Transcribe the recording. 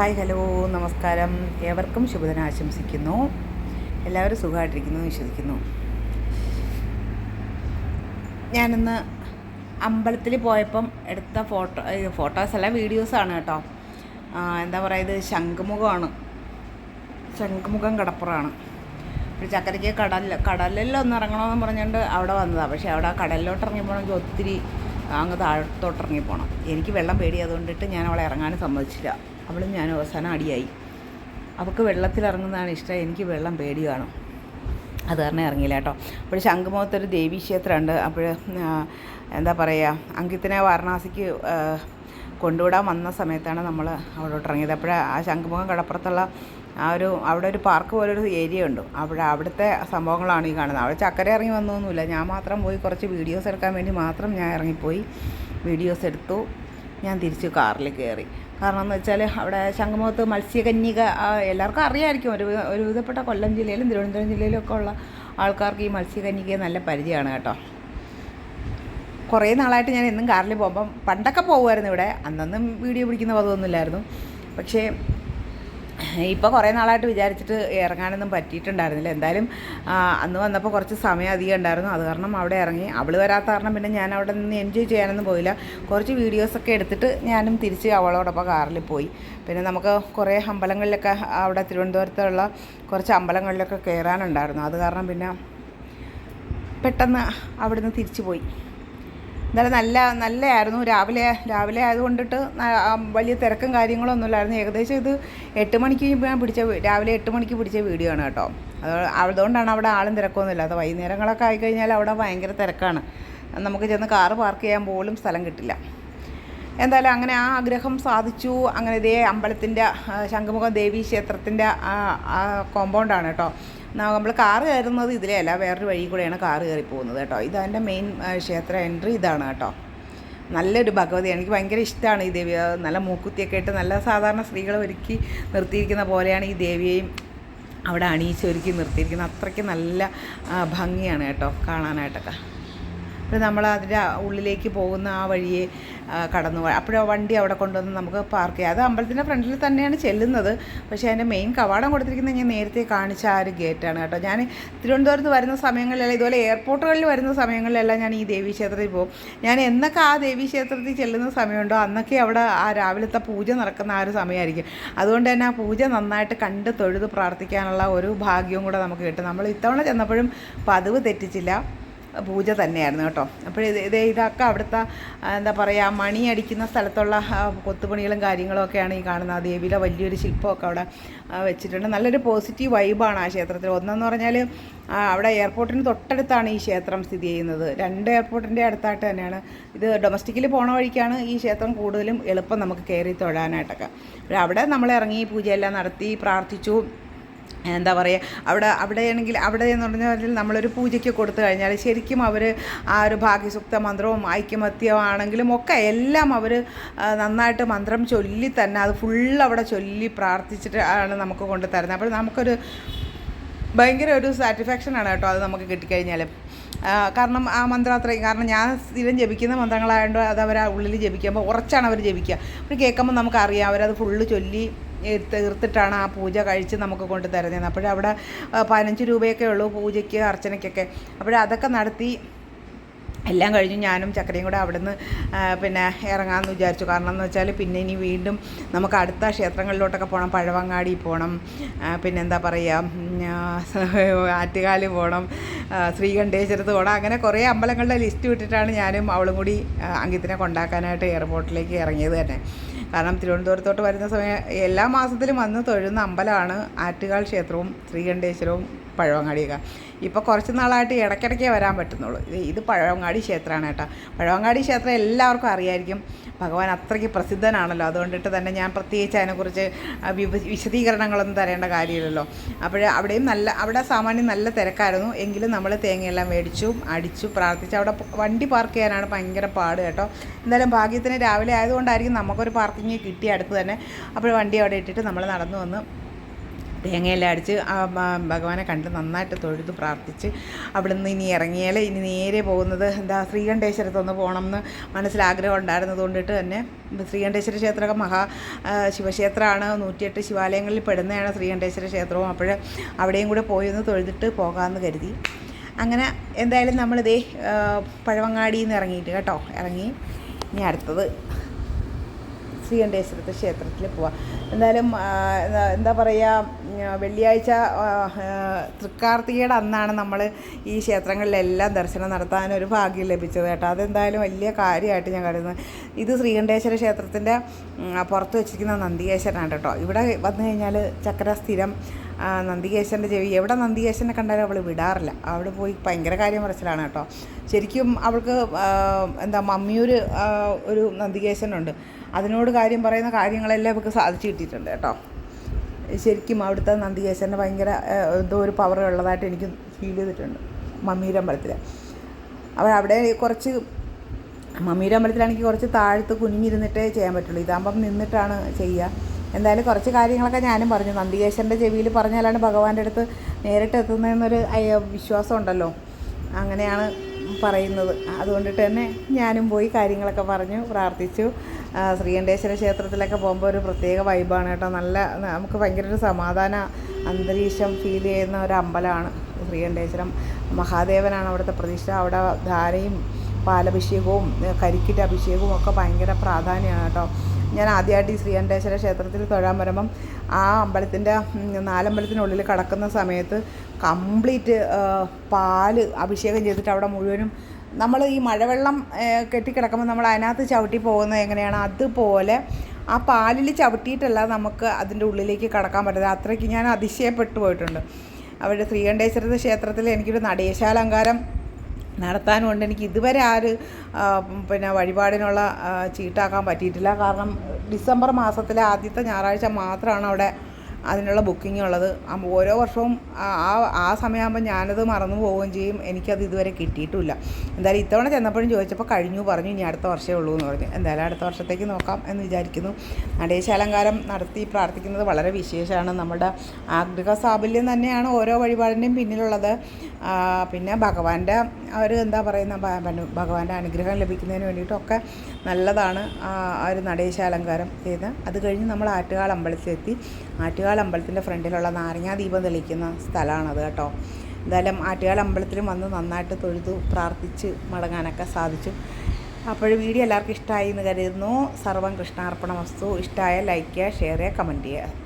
Hi hello നമസ്കാരം. ഏവർക്കും ശുഭദിനം ആശംസിക്കുന്നു. എല്ലാവരും സുഖമായിട്ടിരിക്കുന്നു വിശ്വസിക്കുന്നു. ഞാനിന്ന് അമ്പലത്തിൽ പോയപ്പം എടുത്ത ഫോട്ടോ ഫോട്ടോസ് അല്ല വീഡിയോസാണ് കേട്ടോ. എന്താ പറയുക ഇത് ശംഖുമുഖമാണ്. ശംഖുമുഖം കടപ്പുറമാണ്. ഒരു ചക്കരയ്ക്ക് കടൽ കടലിൽ ഒന്ന് ഇറങ്ങണമെന്ന് പറഞ്ഞുകൊണ്ട് അവിടെ വന്നതാണ് പക്ഷേ അവിടെ കടലിലോട്ട് ഇറങ്ങി പോകണമെങ്കിൽ ഒത്തിരി അങ്ങ് താഴത്തോട്ട് ഇറങ്ങി പോകണം എനിക്ക് വെള്ളം പേടി അതുകൊണ്ടിട്ട് ഞാൻ അവളെ ഇറങ്ങാനും സമ്മതിച്ചില്ല. അവളും ഞാനും അവസാനം അടിയായി. അവൾക്ക് വെള്ളത്തിലിറങ്ങുന്നതാണ് ഇഷ്ടം. എനിക്ക് വെള്ളം പേടിയാണ് അത് കാരണം ഇറങ്ങിയില്ല കേട്ടോ. അപ്പോൾ ശംഖുമുഖത്തൊരു ദേവീക്ഷേത്രമുണ്ട് അപ്പോൾ എന്താ പറയുക അങ്കിത്തിനെ വാരണാസിക്ക് കൊണ്ടുവിടാൻ വന്ന സമയത്താണ് നമ്മൾ അവിടോട്ട് ഇറങ്ങിയത്. അപ്പോൾ ആ ശംഖുമുഖം കടപ്പുറത്തുള്ള ആ ഒരു അവിടെ ഒരു പാർക്ക് പോലൊരു ഏരിയ ഉണ്ട്. അവിടെ അവിടുത്തെ സംഭവങ്ങളാണ് ഈ കാണുന്നത്. അവിടെ ചക്കര ഇറങ്ങി വന്നൊന്നുമില്ല. ഞാൻ മാത്രം പോയി കുറച്ച് വീഡിയോസ് എടുക്കാൻ വേണ്ടി മാത്രം ഞാൻ ഇറങ്ങിപ്പോയി. വീഡിയോസ് എടുത്തു. ഞാൻ തിരിച്ച് കാറിൽ കയറി. കാരണം എന്ന് വെച്ചാൽ അവിടെ ശംഖുമുഖത്ത് മത്സ്യകന്യക എല്ലാവർക്കും അറിയാമായിരിക്കും ഒരു ഒരുവിധപ്പെട്ട കൊല്ലം ജില്ലയിലും തിരുവനന്തപുരം ജില്ലയിലും ഒക്കെ ഉള്ള ആൾക്കാർക്ക് ഈ മത്സ്യകന്യകയെ നല്ല പരിചയമാണ് കേട്ടോ. കുറേ നാളായിട്ട് ഞാൻ എന്നും കാറിൽ പോകുമ്പം പണ്ടൊക്കെ പോകുമായിരുന്നു ഇവിടെ. അന്നൊന്നും വീഡിയോ പിടിക്കുന്ന പതിവൊന്നുമില്ലായിരുന്നു. പക്ഷേ ഇപ്പോൾ കുറേ നാളായിട്ട് വിചാരിച്ചിട്ട് ഇറങ്ങാനൊന്നും പറ്റിയിട്ടുണ്ടായിരുന്നില്ല. എന്തായാലും അന്ന് വന്നപ്പോൾ കുറച്ച് സമയം അധികം ഉണ്ടായിരുന്നു. അത് കാരണം അവിടെ ഇറങ്ങി. അവൾ വരാത്ത കാരണം പിന്നെ ഞാൻ അവിടെ നിന്ന് എൻജോയ് ചെയ്യാനൊന്നും പോയില്ല. കുറച്ച് വീഡിയോസൊക്കെ എടുത്തിട്ട് ഞാനും തിരിച്ച് അവളോടൊപ്പം കാറിൽ പോയി. പിന്നെ നമുക്ക് കുറേ അമ്പലങ്ങളിലൊക്കെ അവിടെ തിരുവനന്തപുരത്തുള്ള കുറച്ച് അമ്പലങ്ങളിലൊക്കെ കയറാനുണ്ടായിരുന്നു അത് കാരണം പിന്നെ പെട്ടെന്ന് അവിടുന്ന് തിരിച്ചു പോയി. എന്തായാലും നല്ല നല്ലതായിരുന്നു രാവിലെ രാവിലെ ആയതുകൊണ്ടിട്ട് വലിയ തിരക്കും കാര്യങ്ങളൊന്നും ഇല്ലായിരുന്നു. ഏകദേശം ഇത് എട്ട് മണിക്ക് ഞാൻ പിടിച്ച രാവിലെ എട്ട് മണിക്ക് പിടിച്ച വീഡിയോ ആണ് കേട്ടോ. അത് അതുകൊണ്ടാണ് അവിടെ ആളും തിരക്കൊന്നും ഇല്ലാത്ത വൈകുന്നേരങ്ങളൊക്കെ ആയിക്കഴിഞ്ഞാൽ അവിടെ ഭയങ്കര തിരക്കാണ്. നമുക്ക് ചെന്ന് കാറ് പാർക്ക് ചെയ്യാൻ പോലും സ്ഥലം കിട്ടില്ല. എന്തായാലും അങ്ങനെ ആ ആഗ്രഹം സാധിച്ചു. അങ്ങനെ ഇതേ അമ്പലത്തിന്റെ ശംഖുമുഖം ദേവീ ക്ഷേത്രത്തിന്റെ കോമ്പൗണ്ടാണ് കേട്ടോ. നമ്മൾ കാർ കയറുന്നത് ഇതിലെയല്ല വേറൊരു വഴി കൂടെയാണ് കാർ കയറി പോകുന്നത് കേട്ടോ ഇതതിന്റെ മെയിൻ ക്ഷേത്ര എൻട്രി ഇതാണ് കേട്ടോ. നല്ലൊരു ഭഗവതിയാണ് എനിക്ക് ഭയങ്കര ഇഷ്ടമാണ് ഈ ദേവി. നല്ല മൂക്കുത്തിയൊക്കെ ഇട്ട് നല്ല സാധാരണ സ്ത്രീകൾ ഒരുക്കി നിർത്തിയിരിക്കുന്ന പോലെയാണ് ഈ ദേവിയെയും അവിടെ അണിയിച്ചൊരുക്കി നിർത്തിയിരിക്കുന്നത്. അത്രയ്ക്ക് നല്ല ഭംഗിയാണ് കേട്ടോ കാണാനായിട്ടൊക്കെ. അപ്പോൾ നമ്മൾ അതിന്റെ ഉള്ളിലേക്ക് പോകുന്ന ആ വഴിയെ കടന്നു അപ്പോഴാ വണ്ടി അവിടെ കൊണ്ടുവന്ന് നമുക്ക് പാർക്ക് ചെയ്യാം. അത് അമ്പലത്തിന്റെ ഫ്രണ്ടിൽ തന്നെയാണ് ചെല്ലുന്നത്. പക്ഷേ അതിന്റെ മെയിൻ കവാടം കൊടുത്തിരിക്കുന്നത് ഞാൻ നേരത്തെ കാണിച്ച ആ ഒരു ഗേറ്റാണ് കേട്ടോ. ഞാൻ തിരുവനന്തപുരത്ത് വരുന്ന സമയങ്ങളിലെല്ലാം ഇതുപോലെ എയർപോർട്ടുകളിൽ വരുന്ന സമയങ്ങളിലെല്ലാം ഞാൻ ഈ ദേവീ ക്ഷേത്രത്തിൽ പോകും. ഞാൻ എന്നൊക്കെ ആ ദേവീ ക്ഷേത്രത്തിൽ ചെല്ലുന്ന സമയമുണ്ടോ അന്നൊക്കെ അവിടെ ആ രാവിലത്തെ പൂജ നടക്കുന്ന ആ ഒരു സമയമായിരിക്കും. അതുകൊണ്ട് തന്നെ ആ പൂജ നന്നായിട്ട് കണ്ട് തൊഴുത് പ്രാർത്ഥിക്കാനുള്ള ഒരു ഭാഗ്യവും കൂടെ നമുക്ക് കിട്ടും. നമ്മൾ ഇത്തവണ ചെന്നപ്പോഴും പതിവ് തെറ്റിച്ചില്ല. പൂജ തന്നെയായിരുന്നു കേട്ടോ. അപ്പോൾ ഇത് ഇത് ഇതൊക്കെ അവിടുത്തെ എന്താ പറയുക മണി അടിക്കുന്ന സ്ഥലത്തുള്ള കൊത്തുപണികളും കാര്യങ്ങളും ഒക്കെയാണ് ഈ കാണുന്നത്. ആ ദേവിയുടെ വലിയൊരു ശില്പമൊക്കെ അവിടെ വെച്ചിട്ടുണ്ട്. നല്ലൊരു പോസിറ്റീവ് വൈബാണ് ആ ക്ഷേത്രത്തിൽ ഒന്നെന്ന് പറഞ്ഞാൽ അവിടെ എയർപോർട്ടിന് തൊട്ടടുത്താണ് ഈ ക്ഷേത്രം സ്ഥിതി ചെയ്യുന്നത്. രണ്ട് എയർപോർട്ടിന്റെ അടുത്തായിട്ട് തന്നെയാണ്. ഇത് ഡൊമസ്റ്റിക്കിൽ പോണ വഴിക്കാണ് ഈ ക്ഷേത്രം കൂടുതലും എളുപ്പം നമുക്ക് കയറി തൊഴാനായിട്ടൊക്കെ. അവിടെ നമ്മൾ ഇറങ്ങി പൂജയെല്ലാം നടത്തി പ്രാർത്ഥിച്ചു. എന്താ പറയുക അവിടെ അവിടെയാണെങ്കിൽ അവിടെ എന്ന് പറഞ്ഞാൽ നമ്മളൊരു പൂജയ്ക്ക് കൊടുത്തു കഴിഞ്ഞാൽ ശരിക്കും അവർ ആ ഒരു ഭാഗ്യസുക്ത മന്ത്രവും ഐക്യമത്യമാണെങ്കിലും ഒക്കെ എല്ലാം അവർ നന്നായിട്ട് മന്ത്രം ചൊല്ലി തന്നെ അത് ഫുൾ അവിടെ ചൊല്ലി പ്രാർത്ഥിച്ചിട്ട് ആണ് നമുക്ക് കൊണ്ട് തരുന്നത്. അപ്പോൾ നമുക്കൊരു ഭയങ്കര ഒരു സാറ്റിസ്ഫാക്ഷനാണ് കേട്ടോ അത് നമുക്ക് കിട്ടിക്കഴിഞ്ഞാൽ കാരണം ആ മന്ത്രം അത്രയും കാരണം ഞാൻ സ്ഥിരം ജപിക്കുന്ന മന്ത്രങ്ങളായതുകൊണ്ട് അത് അവർ ആ ഉള്ളിൽ ജപിക്കുമ്പോൾ ഉറച്ചാണ് അവർ ജപിക്കുക. അപ്പോൾ കേൾക്കുമ്പോൾ നമുക്കറിയാം അവരത് ഫുള്ള് ചൊല്ലി തീർത്തിട്ടാണ് ആ പൂജ കഴിച്ച് നമുക്ക് കൊണ്ട് തരുന്നത്. അപ്പോഴവിടെ പതിനഞ്ച് രൂപയൊക്കെ ഉള്ളൂ പൂജയ്ക്ക് അർച്ചനയ്ക്കൊക്കെ. അപ്പോഴതൊക്കെ നടത്തി എല്ലാം കഴിഞ്ഞ് ഞാനും ചക്കരയും കൂടെ നിന്ന് പിന്നെ ഇറങ്ങാമെന്ന് വിചാരിച്ചു. കാരണം എന്ന് വെച്ചാൽ പിന്നെ ഇനി വീണ്ടും നമുക്ക് അടുത്ത ക്ഷേത്രങ്ങളിലോട്ടൊക്കെ പോകണം പഴവങ്ങാടി പോകണം പിന്നെന്താ പറയുക ആറ്റുകാലി പോകണം ശ്രീകണ്ഠേശ്വരത്ത് പോകണം അങ്ങനെ കുറേ അമ്പലങ്ങളുടെ ലിസ്റ്റ് വിട്ടിട്ടാണ് ഞാനും അവളും കൂടി അങ്കിത്തിനെ കൊണ്ടാക്കാനായിട്ട് എയർപോർട്ടിലേക്ക് ഇറങ്ങിയത് തന്നെ. കാരണം തിരുവനന്തപുരത്തോട്ട് വരുന്ന സമയം എല്ലാ മാസത്തിലും വന്ന് തൊഴുന്ന അമ്പലമാണ് ആറ്റുകാൽ ക്ഷേത്രവും ശ്രീകണ്ഠേശ്വരവും. പഴവങ്ങാടിയൊക്കെ. ഇപ്പോൾ കുറച്ച് നാളായിട്ട് ഇടയ്ക്കിടയ്ക്കേ വരാൻ പറ്റുന്നുള്ളൂ. ഇത് പഴവങ്ങാടി ക്ഷേത്രമാണ് കേട്ടോ. പഴവങ്ങാടി ക്ഷേത്രം എല്ലാവർക്കും അറിയായിരിക്കും. ഭഗവാൻ അത്രയ്ക്ക് പ്രസിദ്ധനാണല്ലോ. അതുകൊണ്ടിട്ട് തന്നെ ഞാൻ പ്രത്യേകിച്ച് അതിനെക്കുറിച്ച് വിശദീകരണങ്ങളൊന്നും തരേണ്ട കാര്യമില്ലല്ലോ. അപ്പോൾ അവിടെയും നല്ല അവിടെ സാമാന്യം നല്ല തിരക്കായിരുന്നു. എങ്കിലും നമ്മൾ തേങ്ങയെല്ലാം മേടിച്ചു അടിച്ചു പ്രാർത്ഥിച്ചു. അവിടെ വണ്ടി പാർക്ക് ചെയ്യാനാണ് ഭയങ്കര പാട് കേട്ടോ. എന്തായാലും ഭാഗ്യത്തിന് രാവിലെ ആയതുകൊണ്ടായിരിക്കും നമുക്കൊരു പാർക്കിങ് കിട്ടി അടുത്ത് തന്നെ. അപ്പോൾ വണ്ടി അവിടെ ഇട്ടിട്ട് നമ്മൾ നടന്നു വന്ന് തേങ്ങയെല്ലാം അടിച്ച് ആ ഭഗവാനെ കണ്ട് നന്നായിട്ട് തൊഴുത് പ്രാർത്ഥിച്ച് അവിടെ നിന്ന് ഇനി ഇറങ്ങിയാൽ ഇനി നേരെ പോകുന്നത് എന്താ ശ്രീകണ്ഠേശ്വരത്തൊന്ന് പോകണം എന്ന് മനസ്സിലാഗ്രഹം ഉണ്ടായിരുന്നത് കൊണ്ടിട്ട് തന്നെ ശ്രീകണ്ഠേശ്വര ക്ഷേത്രമൊക്കെ മഹാ ശിവക്ഷേത്രമാണ്. നൂറ്റിയെട്ട് ശിവാലയങ്ങളിൽ പെടുന്നതാണ് ശ്രീകണ്ഠേശ്വര ക്ഷേത്രവും. അപ്പോൾ അവിടെയും കൂടെ പോയി ഒന്ന് തൊഴുതിട്ട് പോകാമെന്ന് കരുതി. അങ്ങനെ എന്തായാലും നമ്മളിതേ പഴവങ്ങാടിയിൽ നിന്ന് ഇറങ്ങിയിട്ട് കേട്ടോ ഇറങ്ങി. ഇനി അടുത്തത്. ശ്രീകണ്ഠേശ്വരത്തെ ക്ഷേത്രത്തിൽ പോവാം. എന്തായാലും എന്താ- പറയുക വെള്ളിയാഴ്ച തൃക്കാർത്തികയുടെ അന്നാണ് നമ്മൾ ഈ ക്ഷേത്രങ്ങളിലെല്ലാം ദർശനം നടത്താൻ ഒരു ഭാഗ്യം ലഭിച്ചത് കേട്ടോ. അതെന്തായാലും വലിയ കാര്യമായിട്ട് ഞാൻ കരുതുന്നത് ഇത് ശ്രീകണ്ഠേശ്വര ക്ഷേത്രത്തിന്റെ പുറത്ത് വെച്ചിരിക്കുന്ന നന്ദികേശ്വരനാണ് കേട്ടോ. ഇവിടെ വന്നു കഴിഞ്ഞാൽ ചക്ര സ്ഥിരം ആ, നന്ദികേശ്വരന്റെ ചെവി. എവിടെ നന്ദികേശനെ കണ്ടാലും അവൾ വിടാറില്ല. അവിടെ പോയി ഭയങ്കര കാര്യം പറച്ചിലാണ് കേട്ടോ. ശരിക്കും അവൾക്ക് എന്താ മമ്മിയൂർ ആ, ഒരു നന്ദികേശനുണ്ട്. അതിനോട് കാര്യം പറയുന്ന കാര്യങ്ങളെല്ലാം അവൾക്ക് സാധിച്ചു കിട്ടിയിട്ടുണ്ട് കേട്ടോ. ശരിക്കും അവിടുത്തെ നന്ദികേശന്റെ ഭയങ്കര എന്തോ ഒരു പവർ ഉള്ളതായിട്ട് എനിക്ക് ഫീൽ ചെയ്തിട്ടുണ്ട് മമ്മിയുടെ അമ്പലത്തിൽ അവൾ അവിടെ കുറച്ച് മമ്മിയുടെ അമ്പലത്തിലാണെങ്കിൽ കുറച്ച് താഴത്ത് കുനിഞ്ഞിരുന്നിട്ടേ ചെയ്യാൻ പറ്റുള്ളൂ. ഇതാകുമ്പം നിന്നിട്ടാണ് ചെയ്യുക. എന്തായാലും കുറച്ച് കാര്യങ്ങളൊക്കെ ഞാനും പറഞ്ഞു. നന്ദികേശ്വരന്റെ ചെവിയിൽ പറഞ്ഞാലാണ് ഭഗവാന്റെ അടുത്ത് നേരിട്ട് എത്തുന്നതെന്നൊരു വിശ്വാസം ഉണ്ടല്ലോ അങ്ങനെയാണ് പറയുന്നത്. അതുകൊണ്ടിട്ട് തന്നെ ഞാനും പോയി കാര്യങ്ങളൊക്കെ പറഞ്ഞു പ്രാർത്ഥിച്ചു. ശ്രീകണ്ഠേശ്വര ക്ഷേത്രത്തിലൊക്കെ പോകുമ്പോൾ ഒരു പ്രത്യേക വൈബാണ് കേട്ടോ. നല്ല നമുക്ക് ഭയങ്കര ഒരു സമാധാന അന്തരീക്ഷം ഫീൽ ചെയ്യുന്ന ഒരു അമ്പലമാണ് ശ്രീകണ്ഠേശ്വരം. മഹാദേവനാണ് അവിടുത്തെ പ്രതിഷ്ഠ. അവിടെ ധാരയും പാലഭിഷേകവും കരിക്കിട്ട് അഭിഷേകവും ഒക്കെ ഭയങ്കര പ്രാധാന്യമാണ് കേട്ടോ. ഞാൻ ആദ്യമായിട്ട് ഈ ശ്രീകണ്ഠേശ്വര ക്ഷേത്രത്തിൽ തൊഴാൻ വരുമ്പം ആ അമ്പലത്തിന്റെ നാലമ്പലത്തിനുള്ളിൽ കടക്കുന്ന സമയത്ത് കംപ്ലീറ്റ് പാൽ അഭിഷേകം ചെയ്തിട്ട് അവിടെ മുഴുവനും നമ്മൾ ഈ മഴവെള്ളം കെട്ടിക്കിടക്കുമ്പോൾ നമ്മൾ അതിനകത്ത് ചവിട്ടി പോകുന്നത് എങ്ങനെയാണ്? അതുപോലെ ആ പാലിൽ ചവിട്ടിയിട്ടല്ല നമുക്ക് അതിന്റെ ഉള്ളിലേക്ക് കടക്കാൻ പറ്റുന്നത്. അത്രയ്ക്ക് ഞാൻ അതിശയപ്പെട്ടു പോയിട്ടുണ്ട്. അവിടെ ശ്രീകണ്ഠേശ്വര ക്ഷേത്രത്തിൽ എനിക്കൊരു നടേശാലങ്കാരം നടത്താനുമുണ്ട്. എനിക്ക് ഇതുവരെ ആ ഒരു പിന്നെ വഴിപാടിനുള്ള ചീട്ടാക്കാൻ പറ്റിയിട്ടില്ല. കാരണം ഡിസംബർ മാസത്തിലെ ആദ്യത്തെ ഞായറാഴ്ച മാത്രമാണ് അവിടെ അതിനുള്ള ബുക്കിംഗ് ഉള്ളത്. ഓരോ വർഷവും ആ ആ- സമയമാകുമ്പോൾ ഞാനത് മറന്നു പോവുകയും ചെയ്യും. എനിക്കത് ഇതുവരെ കിട്ടിയിട്ടില്ല. എന്തായാലും ഇത്തവണ ചെന്നപ്പോഴും ചോദിച്ചപ്പോൾ കഴിഞ്ഞു പറഞ്ഞു ഇനി അടുത്ത വർഷമേ ഉള്ളൂ എന്ന് പറഞ്ഞു. എന്തായാലും അടുത്ത വർഷത്തേക്ക് നോക്കാം എന്ന് വിചാരിക്കുന്നു. നടേശാലങ്കാരം നടത്തി പ്രാർത്ഥിക്കുന്നത് വളരെ വിശേഷമാണ്. നമ്മുടെ ആഗ്രഹ സാഫല്യം തന്നെയാണ് ഓരോ വഴിപാടിന്റെയും പിന്നിലുള്ളത്. പിന്നെ ഭഗവാന്റെ ഒരു എന്താ പറയുന്ന ഭഗവാന്റെ അനുഗ്രഹം ലഭിക്കുന്നതിന് വേണ്ടിയിട്ടൊക്കെ നല്ലതാണ് ആ ഒരു നടേശാലങ്കാരം ചെയ്ത്. അത് കഴിഞ്ഞ് നമ്മൾ ആറ്റുകാൽ അമ്പലത്തിലെത്തി ആറ്റുകാൽ അമ്പലത്തിന്റെ ഫ്രണ്ടിലുള്ള നാരങ്ങാ ദീപം തെളിക്കുന്ന സ്ഥലമാണത് കേട്ടോ. എന്തായാലും ആറ്റുകാൽ അമ്പലത്തിലും വന്ന് നന്നായിട്ട് തൊഴുതു പ്രാർത്ഥിച്ച് മടങ്ങാനൊക്കെ സാധിച്ചു. അപ്പോൾ വീഡിയോ എല്ലാവർക്കും ഇഷ്ടമായി എന്ന് കരുതുന്നു. സർവം കൃഷ്ണാർപ്പണ വസ്തു ഇഷ്ടമായ ലൈക്ക് ചെയ്യുക ഷെയർ ചെയ്യുക കമന്റ് ചെയ്യുക.